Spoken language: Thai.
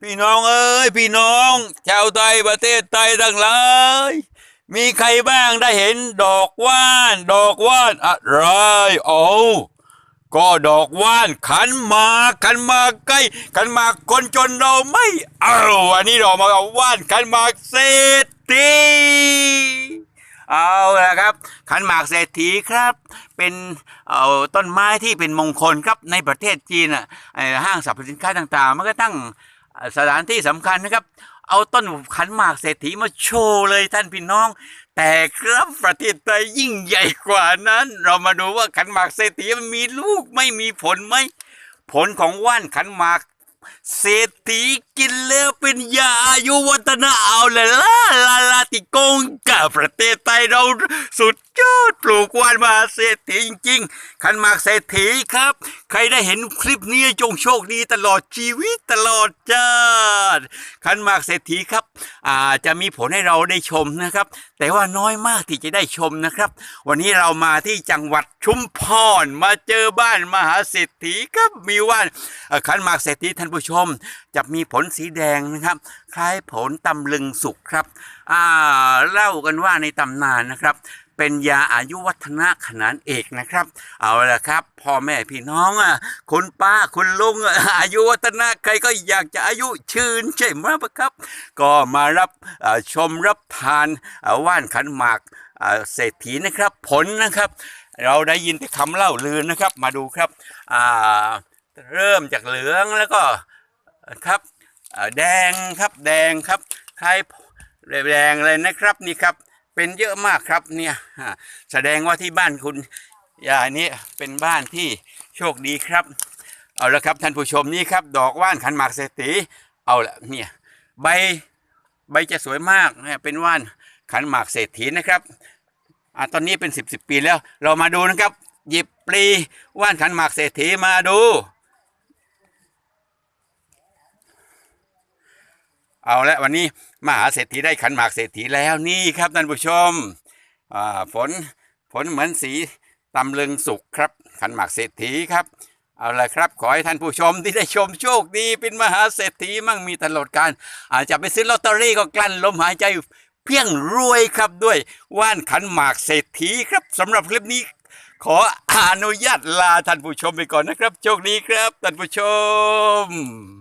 พี่น้องเอ้ยพี่น้อง ชาวไทยประเทศไทยทั้งหลายมีใครบ้างได้เห็นดอกว่าน ดอกว่านอะไรโอ้ก็ดอกว่านขันมาขันมาใกล้ขันมาคนจนเราไม่เอาอันนี้เรามาเอาว่านขันมาเศรษฐี ขันหมากเศรษฐีครับ เป็นต้นไม้ที่เป็นมงคลครับในประเทศจีนอะห้างสรรพสินค้าต่างๆ มันก็ตั้งสถานที่สำคัญนะครับ เอาต้นขันหมากเศรษฐีมาโชว์เลยท่านพี่น้อง แต่ครับประเทศไทยยิ่งใหญ่กว่านั้น เรามาดูว่าขันหมากเศรษฐีมันมีลูกไม่มีผลไหมผลของว่านขันหมาก เศรษฐีกินแล้วเป็นยาอายุวัฒนะเอาเลยล่ะลาลาติโกงกับประเทศไทยเราสุดยอดปลูกวานมาเศรษฐีจริงๆขันมากเศรษฐีครับ ใครได้เห็นคลิปนี้จงโชคดีตลอดชีวิตตลอดชาติขันมากเศรษฐีครับอาจะมีผลให้เราได้ชมนะครับ แต่ว่าน้อยมากที่จะได้ชมนะครับ วันนี้เรามาที่จังหวัดชุมพรมาเจอบ้านมหาเศรษฐีครับมีว่านขันมากเศรษฐีท่านผู้ชม จะมีผลสีแดงนะครับ คล้ายผลตำลึงสุกครับเล่ากันว่าในตำนานนะครับเป็นยาอายุวัฒนะขนานเอกนะครับ เอาละครับพ่อแม่พี่น้องอะคุณป้าคุณลุงอายุวัฒนะใครก็อยากจะอายุชื่นใช่ไหมครับ ก็มารับชมรับทานว่านขันหมากเอ่อเศรษฐีนะครับ ผลนะครับ เราได้ยินแต่คำเล่าลือนะครับ มาดูครับอ่า เริ่มจากเหลืองแล้วก็ครับแดงครับแดงครับคล้ายแดงเลยนะครับนี่ครับเป็นเยอะมากครับเนี่ยแสดงว่าที่บ้านคุณยายนี้เป็นบ้านที่โชคดีครับเอาละครับท่านผู้ชมนี่ครับ ดอกว่านขันหมากเศรษฐีเอาละเนี่ยใบใบจะสวยมากเนี่ยเป็นว่านขันหมากเศรษฐีนะครับอ่าตอนนี้เป็นสิบสิบปีแล้ว เรามาดูนะครับ หยิบปลีว่านขันหมากเศรษฐีมาดู เอาละวันนี้มหาเศรษฐีได้ขันหมากเศรษฐีแล้วนี่ครับท่านผู้ชมผลผลเหมือนสีตำลึงสุกครับ ขันหมากเศรษฐีครับ เอาละครับ ขอให้ท่านผู้ชมที่ได้ชมโชคดีเป็นมหาเศรษฐีมั่งมีตลอดการ อาจจะไปซื้อลอตเตอรี่ก็กลั้นลมหายใจเพียงรวยครับด้วยว่านขันหมากเศรษฐีครับสำหรับคลิปนี้ ขออนุญาตลาท่านผู้ชมไปก่อนนะครับ โชคดีครับท่านผู้ชม